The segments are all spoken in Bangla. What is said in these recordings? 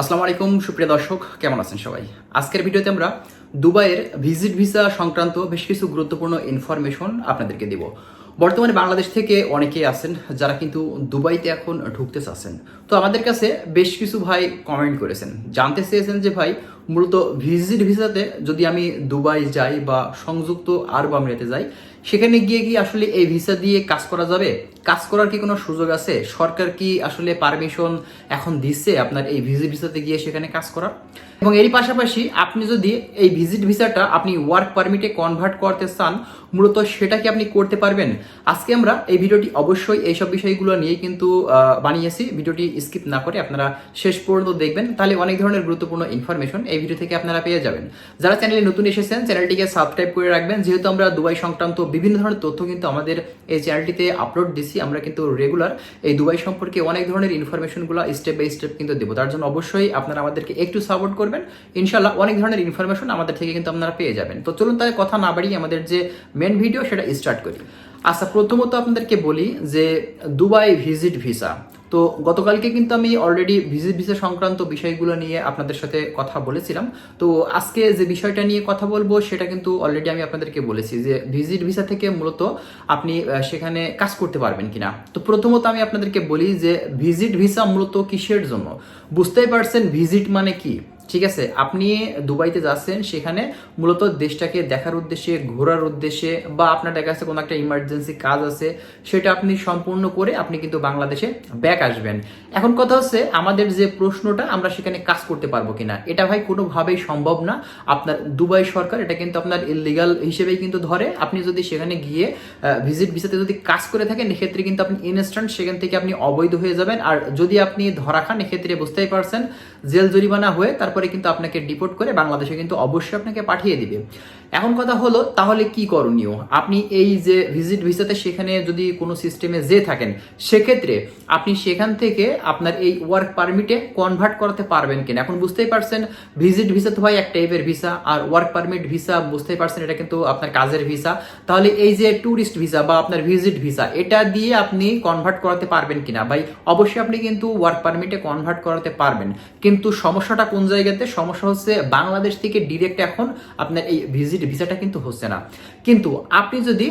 আসসালামু আলাইকুম, সুপ্রিয় দর্শক, কেমন আছেন সবাই? আজকের ভিডিওতে আমরা দুবাইয়ের ভিজিট ভিসা সংক্রান্ত বেশ কিছু গুরুত্বপূর্ণ ইনফরমেশন আপনাদেরকে দিব। বর্তমানে বাংলাদেশ থেকে অনেকেই আছেন যারা কিন্তু দুবাইতে এখন ঢুকতে চাচ্ছেন। তো আমাদের কাছে বেশ কিছু ভাই কমেন্ট করেছেন। জানতে চেয়েছেন যে ভাই, মূলত ভিজিট ভিসাতে যদি আমি দুবাই যাই বা সংযুক্ত আরব আমিরাতে যাই সেখানে গিয়ে কি আসলে এই ভিসা দিয়ে কাজ করা যাবে? কাজ করার কি কোনো সুযোগ আছে? সরকার কি আসলে পারমিশন এখন দিচ্ছে আপনার এই ভিজিট ভিসাতে গিয়ে সেখানে কাজ করার? এবং এরই পাশাপাশি আপনি যদি এই ভিজিট ভিসাটা আপনি ওয়ার্ক পারমিটে কনভার্ট করতে চান, মূলত সেটা কি আপনি করতে পারবেন? আজকে আমরা এই ভিডিওটি অবশ্যই এইসব বিষয়গুলো নিয়ে কিন্তু বানিয়েছি। ভিডিওটি স্কিপ না করে আপনারা শেষ পর্যন্ত দেখবেন। তাহলে অনেক ধরনের গুরুত্বপূর্ণ ইনফরমেশন এই ভিডিও থেকে আপনারা পেয়ে যাবেন। যারা চ্যানেলে নতুন এসেছেন চ্যানেলটিকে সাবস্ক্রাইব করে রাখবেন। যেহেতু আমরা দুবাই সংক্রান্ত বিভিন্ন ধরনের তথ্য কিন্তু আমাদের এই চ্যানেলটিতে আপলোড দিছি। আমরা কিন্তু রেগুলার এই দুবাই সম্পর্কে অনেক ধরনের ইনফরমেশনগুলো স্টেপ বাই স্টেপ কিন্তু দেবো। তার জন্য অবশ্যই আপনারা আমাদেরকে একটু সাপোর্ট করবেন। ইনশাল্লাহ অনেক ধরনের ইনফরমেশন আমাদের থেকে কিন্তু আপনারা পেয়ে যাবেন। তো চলুন তাহলে কথা না বাড়িয়ে আমাদের যে মেন ভিডিও সেটা স্টার্ট করি। আচ্ছা প্রথমত আপনাদেরকে বলি যে দুবাই ভিজিট ভিসা তো গতকালকে কিন্তু আমি অলরেডি ভিজিট ভিসা সংক্রান্ত বিষয়গুলো নিয়ে আপনাদের সাথে কথা বলেছিলাম। তো আজকে যে বিষয়টা নিয়ে কথা বলব, সেটা কিন্তু অলরেডি আমি আপনাদেরকে বলেছি যে ভিজিট ভিসা থেকে মূলত আপনি সেখানে কাজ করতে পারবেন কিনা। তো প্রথমত আমি আপনাদেরকে বলি যে ভিজিট ভিসা মূলত কিসের জন্য? বুঝতেই পারছেন ভিজিট মানে কি? ঠিক আছে, আপনি দুবাইতে যাচ্ছেন, সেখানে মূলত দেশটাকে দেখার উদ্দেশ্যে, ঘোরার উদ্দেশ্যে বা আপনার দেখা যাচ্ছে কোনো একটা ইমার্জেন্সি কাজ আছে, সেটা আপনি সম্পূর্ণ করে আপনি কিন্তু বাংলাদেশে ব্যাক আসবেন। এখন কথা হচ্ছে, আমাদের যে প্রশ্নটা, আমরা সেখানে কাজ করতে পারব কিনা? এটা ভাই কোনোভাবেই সম্ভব না। আপনার দুবাই সরকার, এটা কিন্তু আপনার ইলিগাল হিসেবেই কিন্তু ধরে। আপনি যদি সেখানে গিয়ে ভিজিট ভিসাতে যদি কাজ করে থাকেন, এক্ষেত্রে কিন্তু আপনি ইনস্ট্যান্ট সেখান থেকে আপনি অবৈধ হয়ে যাবেন। আর যদি আপনি ধরা খান, এক্ষেত্রে বুঝতেই পারছেন, জেল জরিমানা হয়ে তারপরে কিন্তু আপনাকে ডিপোর্ট করে বাংলাদেশে কিন্তু অবশ্যই আপনাকে পাঠিয়ে দিবে। এখন কথা হলো, তাহলে কি করণীয়? আপনি এই যে ভিজিট ভিসাতে সেখানে যদি কোনো সিস্টেমে যে থাকেন, সেক্ষেত্রে আপনি সেখান থেকে আপনার এই ওয়ার্ক পারমিটে কনভার্ট করাতে পারবেন কিনা? এখন বুঝতেই পারছেন ভিজিট ভিসা তো হয় এক টাইপের ভিসা আর ওয়ার্ক পারমিট ভিসা বুঝতেই পারছেন, এটা কিন্তু আপনার কাজের ভিসা তাহলে এই যে ট্যুরিস্ট ভিসা বা আপনার ভিজিট ভিসা এটা দিয়ে আপনি কনভার্ট করাতে পারবেন কিনা? ভাই, অবশ্যই আপনি কিন্তু ওয়ার্ক পারমিটে কনভার্ট করাতে পারবেন। কিন্তু সমস্যাটা কোন জায়গাতে সমস্যা হচ্ছে বাংলাদেশ থেকে ডিরেক্ট এখন আপনার এই ভিজিট ভিসাটা কিন্তু হচ্ছে না। কিন্তু আপনি যদি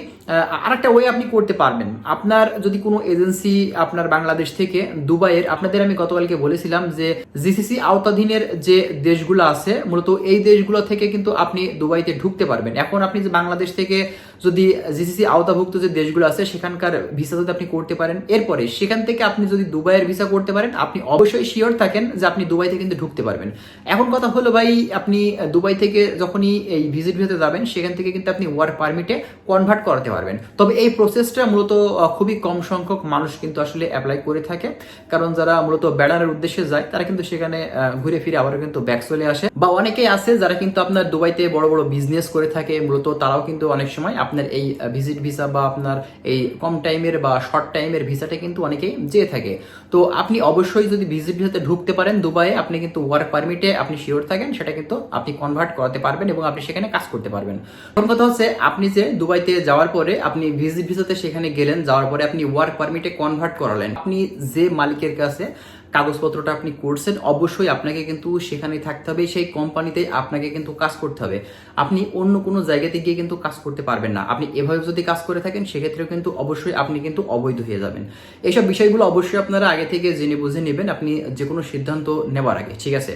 আরেকটা ওয়ে আপনি করতে পারবেন। আপনার যদি কোনো এজেন্সি আপনার বাংলাদেশ থেকে দুবাইয়ের, আপনাদের আমি গতকালকে বলেছিলাম যে জিসিসি আওতাধীনের যে দেশগুলো আছে, মূলত এই দেশগুলো থেকে কিন্তু আপনি দুবাইতে ঢুকতে পারবেন। এখন আপনি যে বাংলাদেশ থেকে যদি জিসিসি আওতাভুক্ত যে দেশগুলো আছে, সেখানকার ভিসা যদি আপনি করতে পারেন, এরপরে সেখান থেকে আপনি যদি দুবাইয়ের ভিসা করতে পারেন, আপনি অবশ্যই শিওর থাকেন যে আপনি দুবাইতে কিন্তু ঢুকতে পারবেন। এখন কথা হলো ভাই, আপনি দুবাই থেকে যখনই এই ভিজিট ভিসাতে যাবেন, সেখান থেকে কিন্তু আপনি ওয়ার্ক পারমিটে কনভার্ট করাতে পারবেন। তবে এই প্রসেসটা মূলত খুবই কম সংখ্যক মানুষ কিন্তু আসলে অ্যাপ্লাই করে থাকে। কারণ যারা মূলত ব্যানারের উদ্দেশ্যে যায়, তারা কিন্তু সেখানে ঘুরে ফিরে আবারও কিন্তু ব্যাক চলে আসে। বা অনেকেই আছে যারা কিন্তু আপনার দুবাইতে বড় বড় বিজনেস করে থাকে, মূলত তারাও কিন্তু অনেক সময় আপনার এই ভিজিট ভিসা বা আপনার এই কম টাইমের বা শর্ট টাইমের ভিসাটা কিন্তু অনেকেই যেয়ে থাকে। তো আপনি অবশ্যই যদি ভিজিট ভিসাতে ঢুকতে পারেন দুবাইয়ে, আপনি কিন্তু ওয়ার্ক পারমিটে আপনি শিওর থাকেন, সেটা কিন্তু আপনি কনভার্ট করাতে পারবেন এবং আপনি সেখানে কাজ করতে পারবেন। প্রথম কথা হচ্ছে আপনি যে দুবাইতে যাওয়ার পরে আপনি ভিজিট ভিসাতে সেখানে গেলেন, যাওয়ার পরে আপনি ওয়ার্ক পারমিটে কনভার্ট করালেন। আপনি যে মালিকের কাছে কাগজপত্রটা আপনি করছেন, অবশ্যই আপনাকে কিন্তু সেখানে থাকতে হবে, সেই কোম্পানিতে আপনাকে কিন্তু কাজ করতে হবে। আপনি অন্য কোনো জায়গাতে গিয়ে কিন্তু কাজ করতে পারবেন না। আপনি এভাবে যদি কাজ করে থাকেন, সেক্ষেত্রেও কিন্তু অবশ্যই আপনি কিন্তু অবৈধ হয়ে যাবেন। এইসব বিষয়গুলো অবশ্যই আপনারা আগে থেকে জেনে বুঝে নেবেন, আপনি যে কোনো সিদ্ধান্ত নেওয়ার আগে, ঠিক আছে?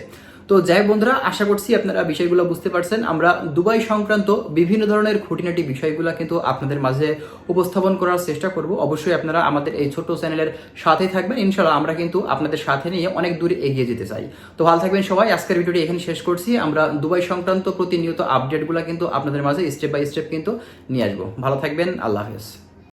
তো যাই বন্ধুরা, আশা করছি আপনারা বিষয়গুলো বুঝতে পারছেন। আমরা দুবাই সংক্রান্ত বিভিন্ন ধরনের খুঁটিনাটি বিষয়গুলো কিন্তু আপনাদের মাঝে উপস্থাপন করার চেষ্টা করব। অবশ্যই আপনারা আমাদের এই ছোট চ্যানেলের সাথে থাকবেন। ইনশাল্লাহ আমরা কিন্তু আপনাদের সাথে নিয়ে অনেক দূরে এগিয়ে যেতে চাই। তো ভালো থাকবেন সবাই। আজকের ভিডিওটি এখানে শেষ করছি। আমরা দুবাই সংক্রান্ত প্রতিনিয়ত আপডেটগুলো কিন্তু আপনাদের মাঝে স্টেপ বাই স্টেপ কিন্তু নিয়ে আসব। ভালো থাকবেন। আল্লাহ হাফেজ।